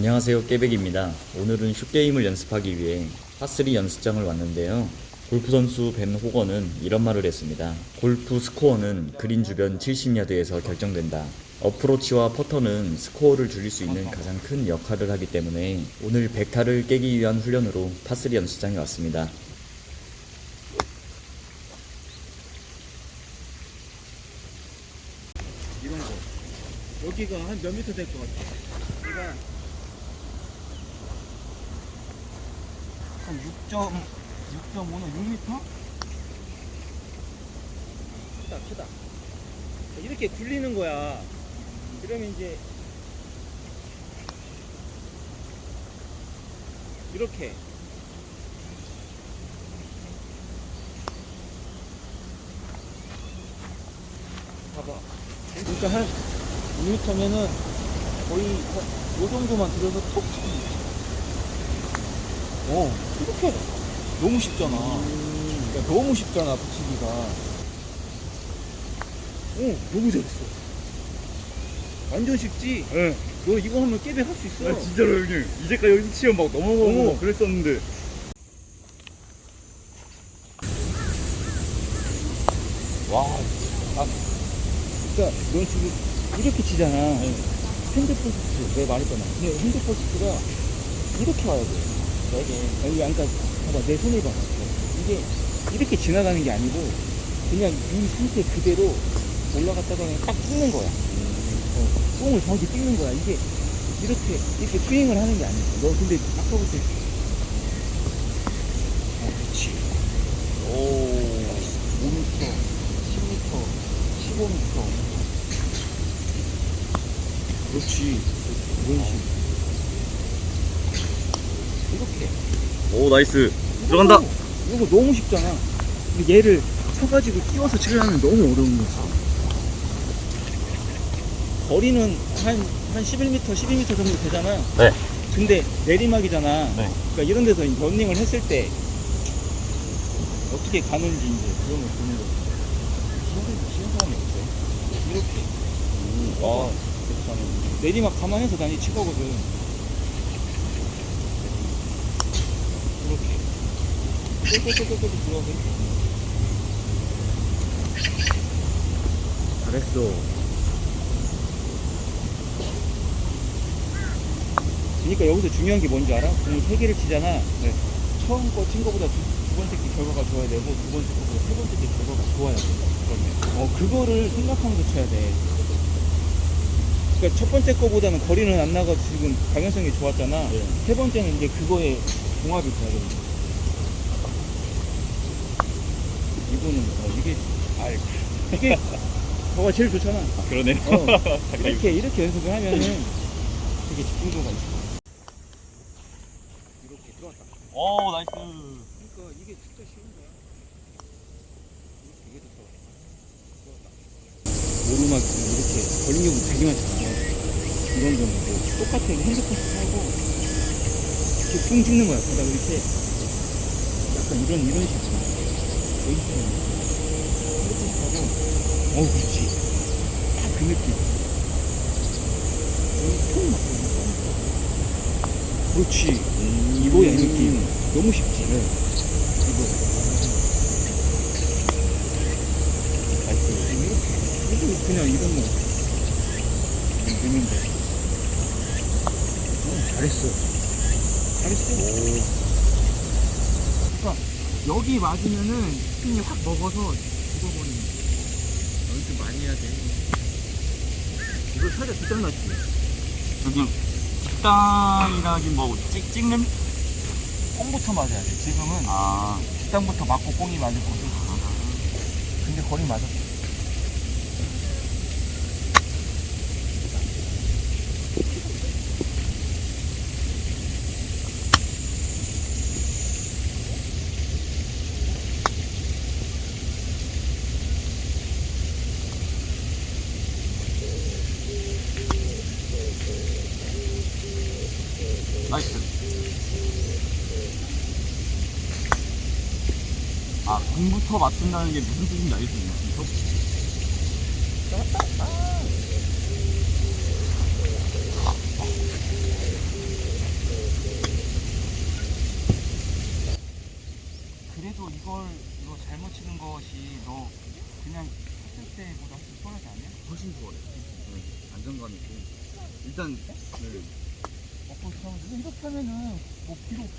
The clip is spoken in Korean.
안녕하세요 깨백입니다. 오늘은 슛게임을 연습하기 위해 파3 연습장을 왔는데요. 골프 선수 벤 호건은 이런 말을 했습니다. 골프 스코어는 그린 주변 70야드에서 결정된다. 어프로치와 퍼터는 스코어를 줄일 수 있는 가장 큰 역할을 하기 때문에 오늘 100타를 깨기 위한 훈련으로 파3 연습장에 왔습니다. 이런 거. 여기가 한 몇 미터 될 것 같아? 한 6점, 6.5는 6미터? 크다, 크다. 이렇게 굴리는 거야. 그러면 이제 이렇게 봐봐. 그러니까 한 2m면은 거의 이 정도만 들어서 톡. 어, 이렇게 너무 쉽잖아. 그러니까 너무 쉽잖아, 붙이기가. 어, 너무 잘했어. 완전 쉽지? 예. 너 이거 하면 깨백 할 수 있어. 아 진짜로 형님 이제까지 여기 치면 막 넘어가고 어. 막 그랬었는데 와, 아, 그러니까 넌 지금 이렇게 치잖아. 핸드포스트, 내가 말했잖아. 근데 핸드포스트가 이렇게 와야 돼. 되게. 여기 안까 봐봐, 내 손을 봐봐. 이게 이렇게 지나가는 게 아니고 그냥 이 상태 그대로 올라갔다가 그냥 딱 찍는 거야. 어, 뽕을 정확히 찍는 거야. 이게 이렇게 이렇게 스윙을 하는 게 아니야. 너 근데 아까부터 어, 그렇지. 오, 5m, 10m, 15m. 그렇지. 이런 식으로. 이렇게. 오 나이스 들어간다 이거, 이거 너무 쉽잖아. 근데 얘를 쳐가지고 끼워서 치려면 너무 어려운 거지. 거리는 한, 한 11m, 12m 정도 되잖아. 네. 근데 내리막이잖아. 네. 그러니까 이런 데서 런닝을 했을 때 어떻게 가는지 이제 그런 걸 보는 거지. 쉬운 사람이 없어. 이렇게. 아, 가는 거지. 내리막 감안해서 난이 치거거든. 이렇게. 똘똘똘똘 들어가서 이렇게. 잘했어. 그러니까 여기서 중요한 게 뭔지 알아? 공을 세 개를 치잖아. 네. 처음 거 친 거보다 두, 두 번째 게 결과가 좋아야 되고 두 번째 거보다 세 번째 게 결과가 좋아야 돼. 그러면 어 그거를 생각하면서 쳐야 돼. 그러니까 첫 번째 거보다는 거리는 안 나가 지금 방향성이 좋았잖아. 네. 세 번째는 이제 그거에 종합이 돼야 되는 거야. 이거는 어, 이게 알 이게 저가 제일 좋잖아. 아 그러네 어, 이렇게 이렇게 연습을 하면은 되게 집중도가 있어. 이렇게 들어왔다. 오 나이스 그러니까 이게 진짜 쉬운 거야. 이게 더 들어왔다. 오르막 이렇게 걸린 경우 되게 많잖아. 이런 거는 뭐 똑같아 핸드폰 하고 이렇게 뿡 찍는 거야. 그러다 이렇게 약간 이런 이런 식으로 이렇게 하고 어 그렇지. 딱 그 느낌. 여기 통 맞고. 그렇지. 이거야 이 느낌. 너무 쉽지. 이거. 나이스. 이렇게. 이거 그냥 이런 거. 되는데. 어, 잘했어. 잘했어. 그러니까 여기 맞으면은 스핀이 확 먹어서 죽어버리는. 연습 많이 해야 돼. 이거 살짝 뒷장났지? 저기 식당이라기 뭐 찍, 찍는? 꽁부터 맞아야 돼. 지금은 아 뒷땅부터 맞고 꽁이 맞을 거지. 근데 거리 맞았어. 나이스. 아, 공부터 맞춘다는 게 무슨 뜻인지 알수 있나? 그래도 이걸 이거 잘못 치는 것이 너 그냥 했을 때보다 훨씬 수월하지 않냐? 훨씬 좋아요. 네, 안정감 있고. 일단, 네. 뭐 보통 이렇게 하면은 뭐 비록